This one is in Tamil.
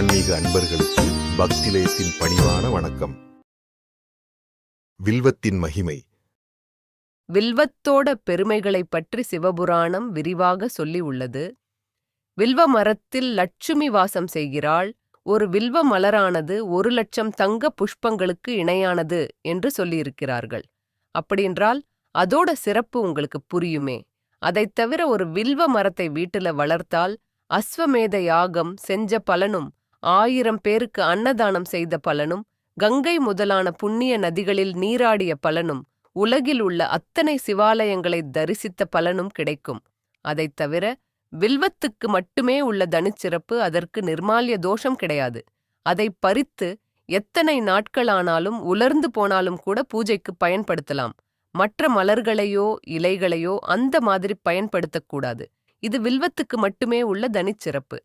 ஆன்மீக அன்பர்களுக்கு பக்திலயத்தின் பணிவான வணக்கம். வில்வத்தின் மகிமை. வில்வத்தோட பெருமைகளைப் பற்றி சிவபுராணம் விரிவாக சொல்லி உள்ளது வில்வ மரத்தில் லட்சுமி வாசம் செய்கிறாள். ஒரு வில்வ மலரானது ஒரு லட்சம் தங்க புஷ்பங்களுக்கு இணையானது என்று சொல்லியிருக்கிறார்கள். அப்படியென்றால் அதோட சிறப்பு உங்களுக்கு புரியுமே. அதைத் தவிர ஒரு வில்வ மரத்தை வீட்டில வளர்த்தால் அஸ்வமேத யாகம் செஞ்ச பலனும் ஆயிரம் பேருக்கு அன்னதானம் செய்த பலனும் கங்கை முதலான புண்ணிய நதிகளில் நீராடிய பலனும் உலகில் உள்ள அத்தனை சிவாலயங்களை தரிசித்த பலனும் கிடைக்கும். அதைத் தவிர வில்வத்துக்கு மட்டுமே உள்ள தனிச்சிறப்பு அதற்கு நிர்மால்ய தோஷம் கிடையாது. அதை பறித்து எத்தனை நாட்களானாலும் உலர்ந்து போனாலும் கூட பூஜைக்கு பயன்படுத்தலாம். மற்ற மலர்களையோ இலைகளையோ அந்த மாதிரி பயன்படுத்தக்கூடாது. இது வில்வத்துக்கு மட்டுமே உள்ள தனிச்சிறப்பு.